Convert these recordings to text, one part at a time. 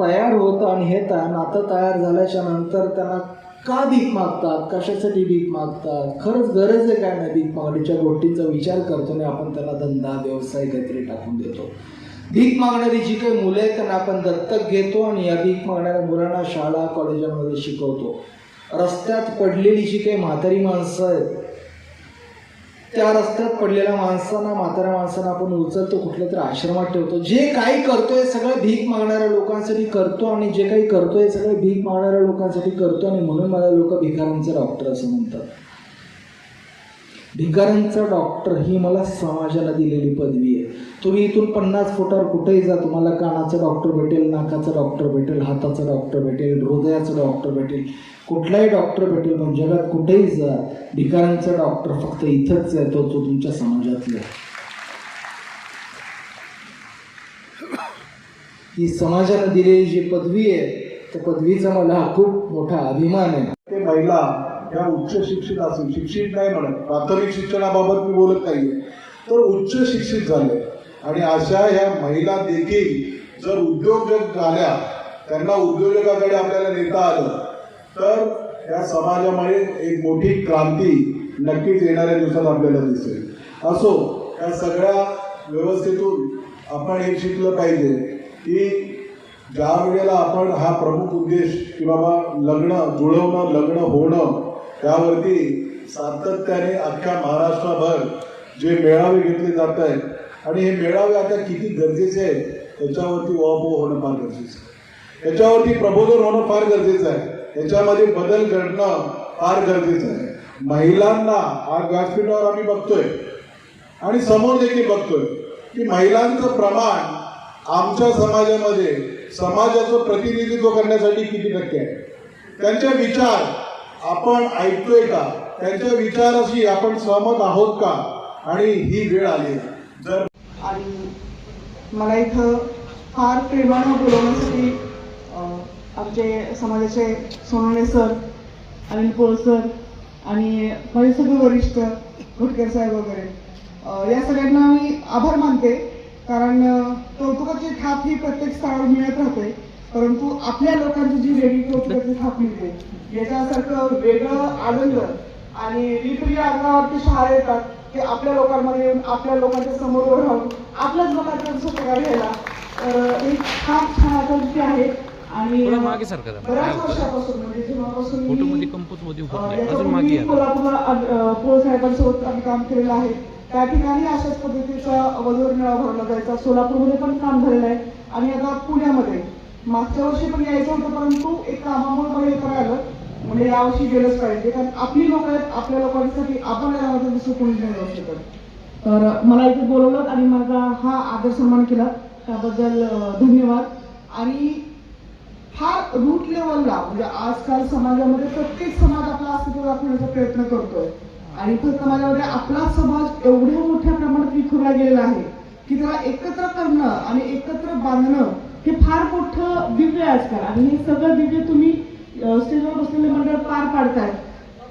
तयार होतं आणि हे तयार नातं तयार झाल्याच्यानंतर त्यांना का भीक मागतात? कशासाठी भीक मागतात? खरंच गरज आहे काय नाही भीक मागण्याच्या गोष्टींचा विचार करतो आणि आपण त्यांना धंदा व्यवसाय काहीतरी टाकून देतो. भीक मागणारी जी काही मुलं आहेत त्यांना आपण दत्तक घेतो आणि या भीक मागणाऱ्या मुलांना शाळा कॉलेजांमध्ये शिकवतो. रस्त्यात पडलेली जी काही म्हातारी माणसं आहेत त्या रस्त्यात पडलेल्या माणसांना म्हाताऱ्या माणसांना आपण उचलतो कुठल्या तरी आश्रमात ठेवतो. जे काही करतोय सगळं भीक मागणाऱ्या लोकांसाठी करतो आणि जे काही करतोय सगळं भीक मागणाऱ्या लोकांसाठी करतो आणि म्हणून मला लोक भिकाऱ्यांचा डॉक्टर असं म्हणतात. भिकाऱ्यांचा डॉक्टर ही मला समाजाला दिलेली पदवी आहे. तुम्ही इथून पन्नास फुटावर कुठेही जा तुम्हाला कानाचं डॉक्टर भेटेल नाकाचा डॉक्टर भेटेल हाताचा डॉक्टर भेटेल हृदयाचा डॉक्टर भेटेल कुठलाही डॉक्टर भेटेल पण जगात कुठेही जा भिकाऱ्यांचा डॉक्टर फक्त इथंच आहे तो तो तुमच्या समाजातला आहे. ही समाजानं दिलेली जी पदवी आहे त्या पदवीचा मला खूप मोठा अभिमान आहे ते महिला ह्या उच्च शिक्षित असेल शिक्षित नाही म्हणत प्राथमिक शिक्षणाबाबत मी बोलत नाहीये तर उच्च शिक्षित झाले आणि अशा ह्या महिला देखील जर उद्योजक झाल्या त्यांना उद्योजकाकडे आपल्याला नेता आलं तर या समाजामध्ये एक मोठी क्रांती नक्कीच येणाऱ्या दिवसात आपल्याला दिसेल. असो या सगळ्या व्यवस्थेतून आपण हे शिकलं पाहिजे की ज्या वेळेला आपण हा प्रमुख उद्देश की बाबा लग्न जुळवणं लग्न होणं त्यावरती सातत्याने अख्ख्या महाराष्ट्राभर जे मेळावे घेतले जात आहेत आणि हे मेळावे आता किती गरजेचे आहेत त्याच्यावरती उहापोह होणं फार गरजेचं आहे. याच्यावरती प्रबोधन होणं फार गरजेचं आहे. याच्यामध्ये बदल घडणं फार गरजेचं आहे. महिलांना आज व्यासपीठावर आम्ही बघतोय. आणि समोर देखील बघतोय की महिलांचं प्रमाण आमच्या समाजामध्ये समाजाचं प्रतिनिधित्व करण्यासाठी किती टक्के आहे. त्यांचे विचार आपण ऐकतोय का? त्यांच्या विचाराशी आपण सहमत आहोत का? आणि ही वेळ आली आहे. जर आणि मला इथं फार प्रेमानं बोलवण्यासाठी आमचे समाजाचे सोनवणे सर अनिल पोळ सर आणि माझे सगळे वरिष्ठ घोटकर साहेब वगैरे या सगळ्यांना मी आभार मानते. कारण कौतुकाची थाप ही प्रत्येक स्थळावर मिळत राहते. परंतु आपल्या लोकांची जी वेगळी कौतुकाची थाप मिळते याच्यासारखं वेगळं आनंद आणि लिटरली अंगावरती शाळा येतात. की आपल्या लोकांमध्ये येऊन आपल्या लोकांच्या समोर उभं राहून आपल्याच लोकांचा स्वतः घ्यायला. तर फार छान आठवणी आहे. आणि थोडं मागे सारखं जरा. बऱ्याच वर्षापासून म्हणजे जेव्हापासून फोटोमध्ये कंपोजमध्ये अजून मागे. कोल्हापूरला साहेबांसोबत आम्ही काम केलेलं आहे त्या ठिकाणी अशाच पद्धतीचा भरवला जायचा. सोलापूरमध्ये पण काम झालेलं आहे. आणि आता पुण्यामध्ये. मागच्या वर्षी पण यायचं होतं परंतु एक कामामुळे मला येता आलं. म्हणजे यावर्षी गेलंच पाहिजे. कारण आपली लोक आहेत आपल्या लोकांसाठी आपण यामध्ये दुसरं कोणी नाही जाऊ शकत. तर मला इथे बोलवलं आणि माझा हा आदर सन्मान केला. त्याबद्दल धन्यवाद. आणि फार रूट लेवलला म्हणजे आजकाल समाजामध्ये प्रत्येक समाज आपला अस्तित्व दाखवण्याचा प्रयत्न करतोय. आणि फक्त समाजामध्ये आपला समाज एवढ्या मोठ्या प्रमाणात विखुरला गेलेला आहे की त्याला एकत्र करणं आणि एकत्र बांधणं हे फार मोठं दिव्य आजकाल. आणि हे सगळं दिव्य तुम्ही स्टेजवर बसलेले मंडळ पार पाडतायत.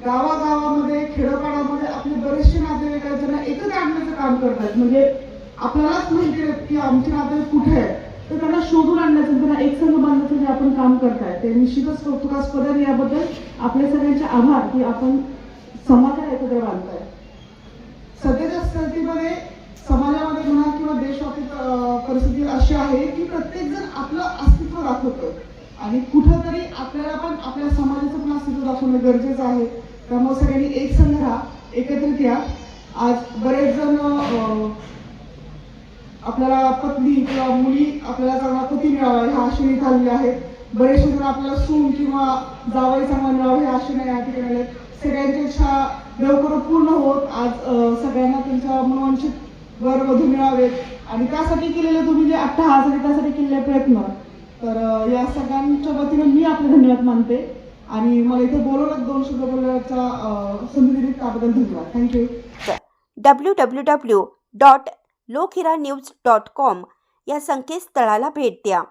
गावागावामध्ये खेडोपाडामध्ये आपले बरेचसे नातेवाईक आहेत त्यांना एकत्र आणण्याचं काम करतायत. म्हणजे आपल्यालाच माहिती की आमचे नातेवाईक कुठे आहेत. तर त्यांना शोधून आणण्याचं त्यांना एक संघ बांधण्याचं जे आपण काम करताय ते निश्चितच कौतुकास्पद आहे याबद्दल. आपल्या सगळ्यांचे आभार की आपण समाजाला एकत्र बांधताय सध्याच्या स्थितीमध्ये समाजामध्ये म्हणा किंवा देशव्यापी परिस्थिती अशी आहे की प्रत्येक जण आपलं अस्तित्व दाखवतो आणि कुठंतरी आपल्या समाजाचं पण अस्तित्व दाखवणं गरजेचं आहे. त्यामुळे सगळ्यांनी एक संघ राहा एकत्रित या. आज बरेच जण आपल्याला पत्नी किंवा मुली आपल्याला चांगला पती मिळावा ह्या आशेने चालले आहेत. बरेचसे जण आपल्याला सून किंवा जावाई चांगला मिळावा ह्या आशेने या ठिकाणी सगळ्यांच्या इच्छा लवकर पूर्ण होत. आज सगळ्यांना त्यांच्या मनोवांछित वर वधू मिळावेत. आणि त्यासाठी केलेले तुम्ही जे अट्टहास आणि त्यासाठी केलेले प्रयत्न तर या सगळ्यांच्या वतीनं मी आपले धन्यवाद मानते आणि मला इथे बोलवलं दोन शब्द बोलवण्याच्या संधी दिली त्याबद्दल धन्यवाद. Thank you W W W dot Lokhira news dot com या संकेतस्थळाला भेट द्या.